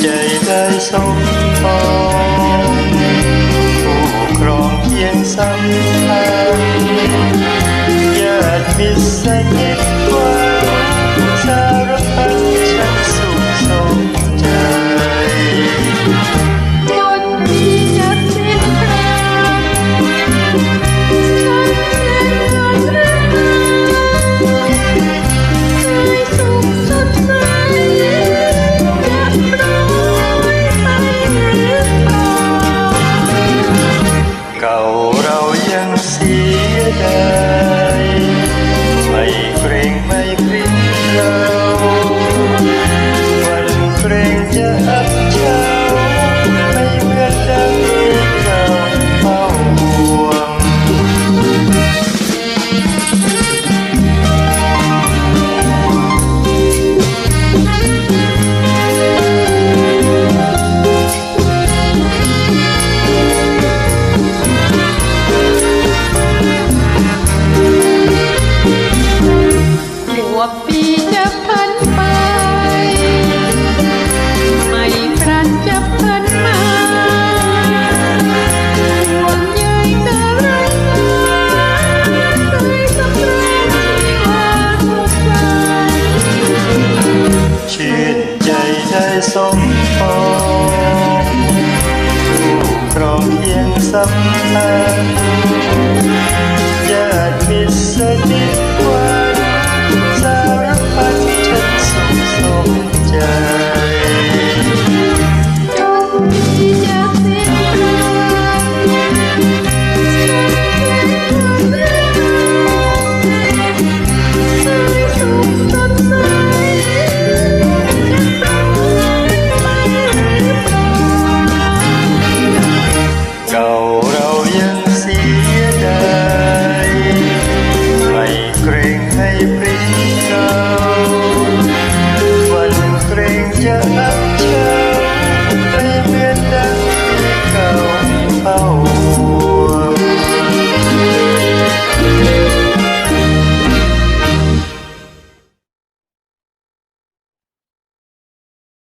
ใจได้สมปองผู้ครองเคียงสัมพันธ์ญาติมิตรสนิทว่า สัมพันธ์ญาติมิตรสนิทว่า